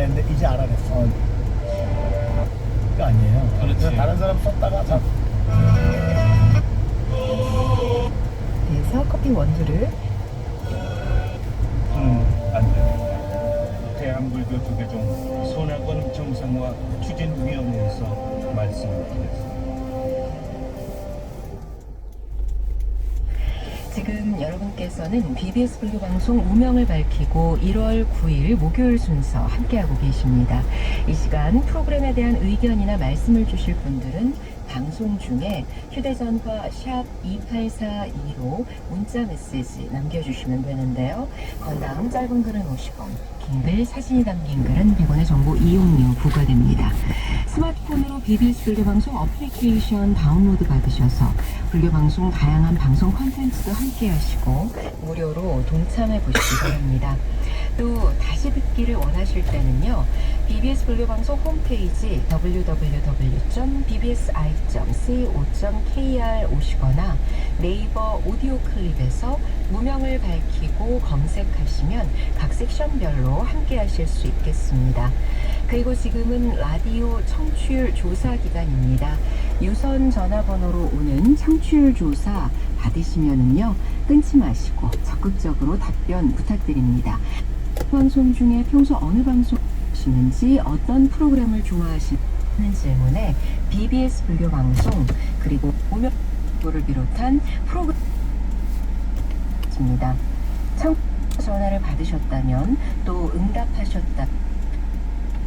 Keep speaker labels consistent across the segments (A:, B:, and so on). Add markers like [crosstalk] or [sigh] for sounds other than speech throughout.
A: 되는데 이제 알아냈어. 어. 그거 아니에요. 그렇지. 다른 사람 썼다가 자.
B: 그래서 커피 원두를
C: 음, 안 돼. 대한불교 조계종 손학원 정상화 추진위원회에서 말씀을 드렸습니다.
B: 지금 여러분께서는 BBS 불교 방송 무명을 밝히고 1월 9일 목요일 순서 함께하고 계십니다. 이 시간 프로그램에 대한 의견이나 말씀을 주실 분들은 방송 중에 휴대전화 샵 2842로 문자 메시지 남겨주시면 되는데요. 건당 짧은 글은 50원, 긴 글 사진이 담긴 글은 100원의 정보 이용료 부과됩니다. BBS 불교방송 어플리케이션 다운로드 받으셔서 불교방송 다양한 방송 콘텐츠도 함께 하시고 무료로 동참해 보시기 바랍니다. 또 다시 듣기를 원하실 때는요. BBS 불교방송 홈페이지 www.bbsi.co.kr 오시거나 네이버 오디오 클립에서 무명을 밝히고 검색하시면 각 섹션별로 함께 하실 수 있겠습니다. 그리고 지금은 라디오 청취율 조사 기간입니다. 유선 전화번호로 오는 청취율 조사 받으시면은요 끊지 마시고 적극적으로 답변 부탁드립니다. 방송 중에 평소 어느 방송 하시는지 어떤 프로그램을 좋아하시는 질문에 BBS 불교 방송 그리고 오명을 비롯한 프로그램입니다. 청 전화를 받으셨다면 또 응답하셨다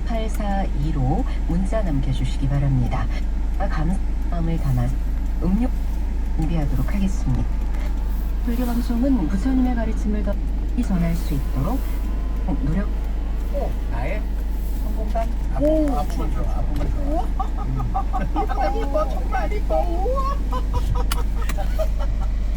B: 842로 문자 남겨주시기 바랍니다. 감사함을 담아 음료 준비하도록 하겠습니다. 불교 방송은 부처님의 가르침을 더 전할 수 있도록 노력.
A: 나의 공간? 오. 앞으로 들어, 앞으로
D: 이뻐, 정말 이뻐. [laughs]